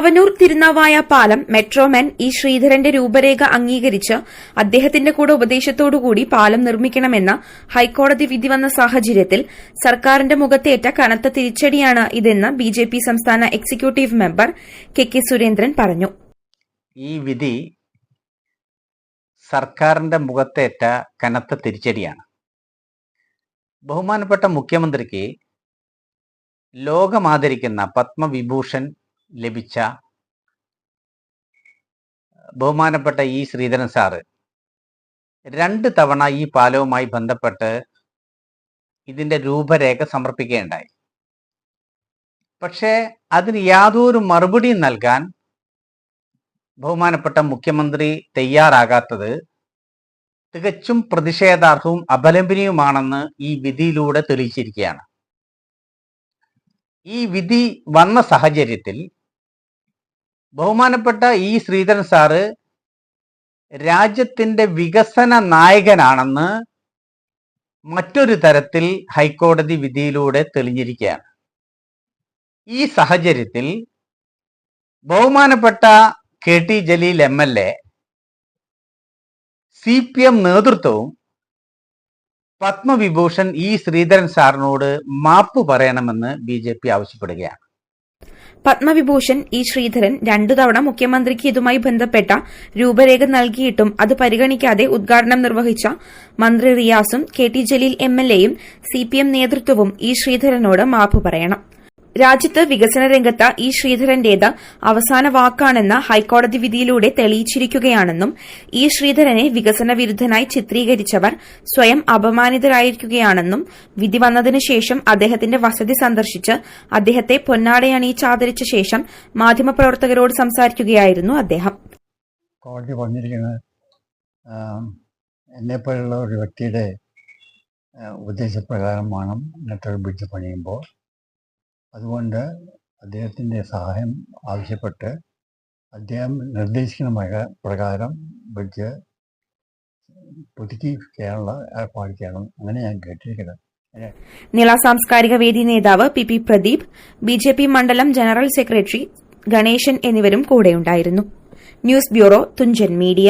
Thavanur Thirunavaya പാലം metroman E ശ്രീധരന്റെ രൂപരേഖ അംഗീകരിച്ച് അദ്ദേഹത്തിന്റെ കൂടെ ഉപദേശത്തോടുകൂടി പാലം നിർമ്മിക്കണമെന്ന ഹൈക്കോടതി വിധി വന്ന സാഹചര്യത്തിൽ സർക്കാരിന്റെ മുഖത്തേറ്റ കനത്ത തിരിച്ചടിയാണ് ഇതെന്ന് ബിജെപി സംസ്ഥാന executive member K K Surendran പറഞ്ഞു. ഈ വിധി സർക്കാരിന്റെ മുഖത്തേറ്റ കനത്ത തിരിച്ചടിയാണ്. ബഹുമാനപ്പെട്ട മുഖ്യമന്ത്രിക്ക് ലോകമാദരിക്കുന്ന പത്മവിഭൂഷൺ ലഭിച്ച ബഹുമാനപ്പെട്ട ഈ ശ്രീധരൻ സാറ് രണ്ട് തവണ ഈ പാലവുമായി ബന്ധപ്പെട്ട് ഇതിന്റെ രൂപരേഖ സമർപ്പിക്കുകയുണ്ടായി. പക്ഷേ അതിന് യാതൊരു മറുപടിയും നൽകാൻ ബഹുമാനപ്പെട്ട മുഖ്യമന്ത്രി തയ്യാറാകാത്തത് തികച്ചും പ്രതിഷേധാർഹവും അപലംബനീയവുമാണെന്ന് ഈ വിധിയിലൂടെ തെളിയിച്ചിരിക്കുകയാണ്. ഈ വിധി വന്ന സാഹചര്യത്തിൽ ബഹുമാനപ്പെട്ട ഈ ശ്രീധരൻ സാറ് രാജ്യത്തിന്റെ വികസന നായകനാണെന്ന് മറ്റൊരു തരത്തിൽ ഹൈക്കോടതി വിധിയിലൂടെ തെളിഞ്ഞിരിക്കുകയാണ്. ഈ സാഹചര്യത്തിൽ ബഹുമാനപ്പെട്ട K T Jaleel M L A C P M നേതൃത്വവും പത്മവിഭൂഷൺ ഇ ശ്രീധരൻ സാറിനോട് മാപ്പ് പറയണമെന്ന് ബി ജെ പി ആവശ്യപ്പെടുകയാണ്. പത്മവിഭൂഷൺ ഇ ശ്രീധരൻ രണ്ടു തവണ മുഖ്യമന്ത്രിക്ക് ഇതുമായി ബന്ധപ്പെട്ട രൂപരേഖ നൽകിയിട്ടും അത് പരിഗണിക്കാതെ ഉദ്ഘാടനം നിർവഹിച്ച മന്ത്രി റിയാസും കെ ടി ജലീൽ എംഎൽഎയും സിപിഎം നേതൃത്വവും ഇ ശ്രീധരനോട് മാപ്പ് പറയണം. രാജ്യത്ത് വികസന രംഗത്ത് ഇ ശ്രീധരന്റേത് അവസാന വാക്കാണെന്ന് ഹൈക്കോടതി വിധിയിലൂടെ തെളിയിച്ചിരിക്കുകയാണെന്നും ഇ ശ്രീധരനെ വികസന വിരുദ്ധനായി ചിത്രീകരിച്ചവർ സ്വയം അപമാനിതരായിരിക്കുകയാണെന്നും വിധി വന്നതിനുശേഷം അദ്ദേഹത്തിന്റെ വസതി സന്ദർശിച്ച് അദ്ദേഹത്തെ പൊന്നാടയണിയിച്ച് ആദരിച്ച ശേഷം മാധ്യമപ്രവർത്തകരോട് സംസാരിക്കുകയായിരുന്നു അദ്ദേഹം. കോടതി പറഞ്ഞിരിക്കുന്നത് എന്നെപ്പോലുള്ള ഒരു വ്യക്തിയുടെ ഉപദേശപ്രകാരം വേണം ഇങ്ങനത്തെ ഒരു ബ്രിഡ്ജ് പണിയുമ്പോൾ അതുകൊണ്ട് അദ്ദേഹത്തിന്റെ സഹായം ആവശ്യപ്പെട്ട് അദ്ദേഹം നിർദ്ദേശിക്കുന്ന പ്രകാരം ബ്രിഡ്ജ് പുതുക്കി ചെയ്യാനുള്ള ഏർപ്പാട് ചെയ്യണം. അങ്ങനെ ഞാൻ കേട്ടിരിക്കുന്നത് നില സാംസ്കാരിക വേദി നേതാവ് P P Pradeep B J P മണ്ഡലം ജനറൽ സെക്രട്ടറി ഗണേശൻ എന്നിവരും കൂടെയുണ്ടായിരുന്നു. News bureau Thunchan media.